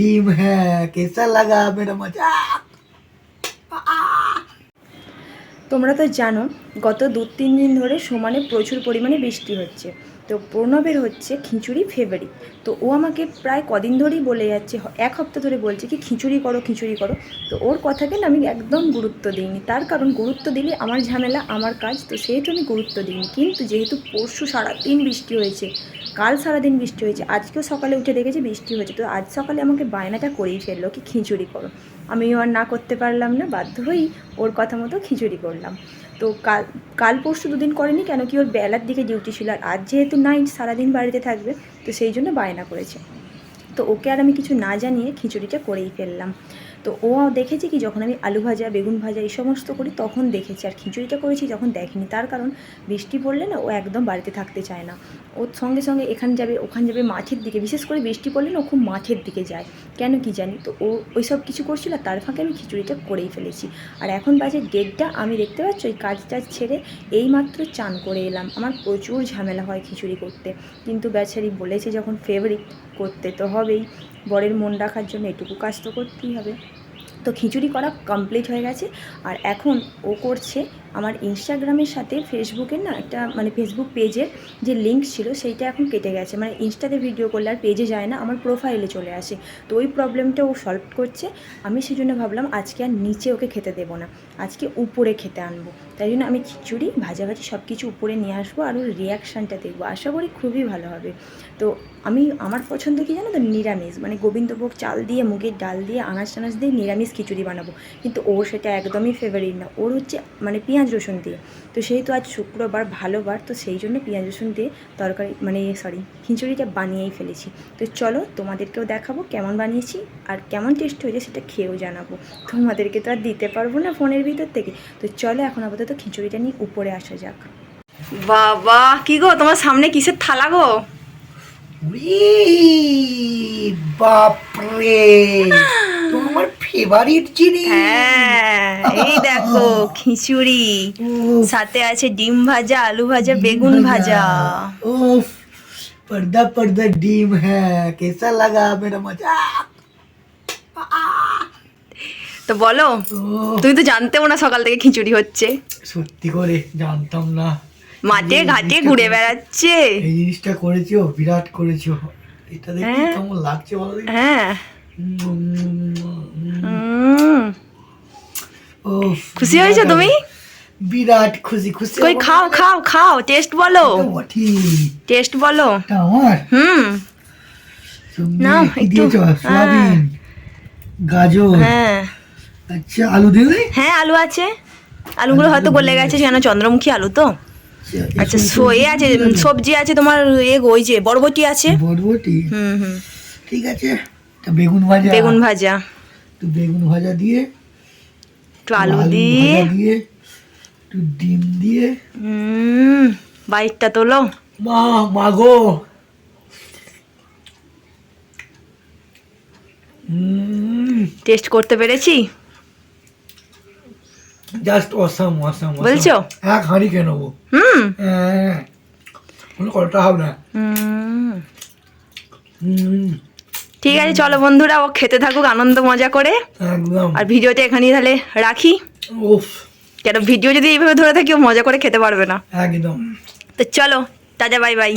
ডিম হ্যাঁ কেসা লাগা মেরা মজা তোমরা তো জানো, গত দু তিন দিন ধরে সমানে প্রচুর পরিমাণে বৃষ্টি হচ্ছে। তো প্রণবের হচ্ছে খিচুড়ি ফেভারিট তো ও আমাকে প্রায় কদিন ধরেই বলে যাচ্ছে, এক হপ্তাহ ধরে বলছে কি, খিচুড়ি করো খিচুড়ি করো। তো ওর কথাকে না আমি একদম গুরুত্ব দিইনি। তার কারণ গুরুত্ব দিলে আমার ঝামেলা, আমার কাজ, তো সেহেতু আমি গুরুত্ব দিইনি। কিন্তু যেহেতু পরশু সারাদিন বৃষ্টি হয়েছে, কাল সারাদিন বৃষ্টি হয়েছে, আজকেও সকালে উঠে দেখেছি বৃষ্টি হয়েছে, তো আজ সকালে আমাকে বায়নাটা করেই ফেলল কি, খিচুড়ি করো। আমিও আর না করতে পারলাম না, বাধ্য হয়েই ওর কথা মতো খিচুড়ি করলাম। তো কাল কাল পরশু দুদিন করেনি কেন কি ওর বেলার দিকে ডিউটি ছিল আর আজ যেহেতু নাইট সারাদিন বাড়িতে থাকবে, তো সেই জন্য বায়না করেছে। তো ওকে আর আমি কিছু না জানিয়ে খিচুড়িটা করেই ফেললাম। তো ও দেখেছে কি, যখন আমি আলু ভাজা, বেগুন ভাজা এই সমস্ত করি, তখন দেখেছি আর খিচুড়িটা করেছি যখন দেখেনি। তার কারণ বৃষ্টি পড়লে না ও একদম বাড়িতে থাকতে চায় না। ওর সঙ্গে সঙ্গে এখান যাবে, ওখান যাবে মাঠের দিকে। বিশেষ করে বৃষ্টি পড়লে না ও খুব মাঠের দিকে যায়। কেন কি জানি? তো ও ওই সব কিছু করছিল, তার ফাঁকে আমি খিচুড়িটা করেই ফেলেছি। আর এখন বাজে ডেটটা আমি দেখতে পাচ্ছি ওই কাজ টাজ ছেড়ে এইমাত্র চান করে এলাম। আমার প্রচুর ঝামেলা হয় খিচুড়ি করতে। কিন্তু বেচারি বলেছে যখন ফেভারিট করতে তো হবেই। বরের মন রাখার জন্য এটুকু কাজ তো করতেই হবে। তো খিচুড়ি করা কমপ্লিট হয়ে গেছে। আর এখন ও করছে আমার ইনস্টাগ্রামের সাথে ফেসবুকের না একটা মানে ফেসবুক পেজের যে লিঙ্ক ছিল সেইটা এখন কেটে গেছে। মানে ইনস্টাতে ভিডিও করলে আর পেজে যায় না, আমার প্রোফাইলে চলে আসে। তো ওই প্রবলেমটা ও সলভ করছে। আমি সেই জন্য ভাবলাম আজকে আর নিচে ওকে খেতে দেবো না। আজকে উপরে খেতে আনব। তাই জন্য আমি খিচুড়ি, ভাজাভাজি সব কিছু উপরে নিয়ে আসব আর ওর রিয়াকশানটা দেখব। আশা করি খুবই ভালো হবে। তো আমি, আমার পছন্দ কি জানো তো? নিরামিষ। মানে গোবিন্দভোগ চাল দিয়ে, মুগের ডাল দিয়ে, আনাজ টানাজ দিয়ে নিরামিষ খিচুড়ি বানাবো। কিন্তু ওর সেটা একদমই ফেভারিট না। ওর হচ্ছে মানে পেঁয়াজ রসুন দিয়ে। তো যেহেতু আজ শুক্রবার ভালোবার তো সেই জন্য পেঁয়াজ রসুন দিয়ে তরকারি মানে সরি খিচুড়িটা বানিয়েই ফেলেছি। তো চলো তোমাদেরকেও দেখাবো কেমন বানিয়েছি আর কেমন টেস্ট হয়েছে সেটা খেয়েও জানাব। তোমাদেরকে তো আর দিতে পারব না ফোনের ভিতর থেকে। তো চলো এখন আপাতত খিচুড়িটা নিয়ে উপরে আসা যাক। বাবা, কি গো, তোমার সামনে কিসের থালা গো? বাপরে! তো আমার ফেভারিট জিনিস হ্যাঁ, এই দেখো খিচুড়ি। সাথে আছে ডিম ভাজা আলু ভাজা বেগুন ভাজা। উফ পর্দা পর্দা ডিম হ্যাঁ কেসা লাগা মেরা মজা। তো বলো তুমি তো জানতেও না সকাল থেকে খিচুড়ি হচ্ছে। সত্যি করে জানতাম না। মাঠে ঘাটে ঘুরে বেড়াচ্ছে। এই জিনিসটা করেছ বিরাট করেছ। এটা দেখে হ্যাঁ। কেমন লাগছে বলো হ্যাঁ। খুশি হয়েছো তুমি? বিরাট খুশি খুশি কই খাও খাও খাও টেস্ট বলো। টেস্ট বলো। হুম। নাও, একটু, হ্যাঁ। গাজর। হ্যাঁ। আচ্ছা আলু দেবে হ্যাঁ আলু আছে। আলুগুলো হয়তো গলে গেছে কেন চন্দ্রমুখী আলু তো। আচ্ছা সো- এ আছে সবজি আছে তোমার এ ওই যে বরবটি আছে। বরবটি? হুম হুম। ঠিক আছে বেগুন ভাজা। বেগুন ভাজা। একটু বেগুন ভাজা দিয়ে একটু আলু দিয়ে। দিয়ে একটু ডিম দিয়ে। বাইকটা তোলো। মা মাগো টেস্ট করতে পেরেছি? জাস্ট অসাম অসাম বলছো? এক হাঁড়ি কে নেব। হুম। হ্যাঁ। কোনো কলটা হবে না। হুম। হুম, ঠিক আছে চলো বন্ধুরা ও খেতে থাকুক আনন্দ মজা করে। আর ভিডিওটা এখানেই তাহলে রাখি। কেন ভিডিও যদি এইভাবে ধরে থাকি ও মজা করে খেতে পারবে না। একদম। তো চলো টাটা বাই বাই।